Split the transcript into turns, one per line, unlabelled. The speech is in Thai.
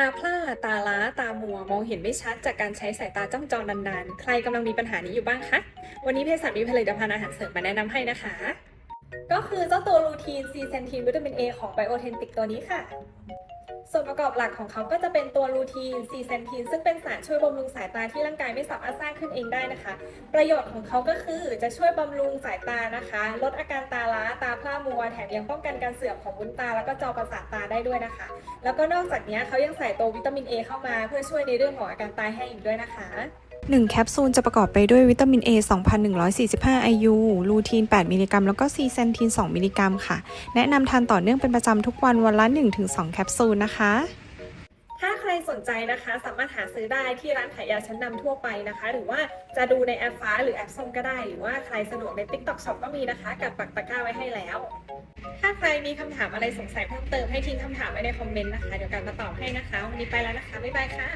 าพร่าตาล้า ตามัว มองเห็นไม่ชัดจากการใช้สายตาจ้องจอนานๆ ใครกำลังมีปัญหานี้อยู่บ้างคะ วันนี้เภสัชมีผลิตภัณฑ์อาหารเสริมมาแนะนำให้นะคะ ก็คือเจ้าตัวลูทีนซีเซนทีนวิตามิน A ของไบโอเทนติกตัวนี้ค่ะ ส่วนประกอบหลักของเขาก็จะเป็นตัวลูทีนซีเซนทีนซึ่งเป็นสารช่วยบำรุงสายตาที่ร่างกายไม่สามารถสร้างขึ้นเองได้นะคะ ประโยชน์ของเขาก็คือจะช่วยบำรุงสายตานะคะ ลดอาการตาล้าตาพร่ามัวแถมยังป้องกันการเสื่อมของวุ้นตา แล้วก็จอประสาทตาได้ด้วยนะคะ แล้วก็นอกจากนี้เขายังใส่ตัววิตามิน A เข้ามา เพื่อช่วยในเรื่องของอาการตาแห้งอีกด้วยนะคะ
1 แคปซูลจะประกอบไปด้วยวิตามิน A 2,145 IU ลูทีน 8 มิลลิกรัม แล้วก็ซีเซนทีน 2 มิลลิกรัมค่ะ แนะนำทานต่อเนื่องเป็นประจำทุกวันวันละ 1-2 แคปซูลนะคะ
ถ้าใครสนใจนะคะ สามารถหาซื้อได้ที่ร้านขายยาชั้นนำทั่วไปนะคะ หรือว่าจะดูในแอปฟ้าหรือแอปส้มก็ได้ หรือว่าใครสะดวกใน TikTok Shop ก็มีนะคะ กับปักตะกร้าไว้ให้แล้ว ถ้าใครมีคำถามอะไรสงสัยเพิ่มเติมให้ทิ้งคำถามไว้ในคอมเมนต์นะคะ เดี๋ยวกันมาตอบให้นะคะ วันนี้ไปแล้วนะคะ บ๊ายบายค่ะ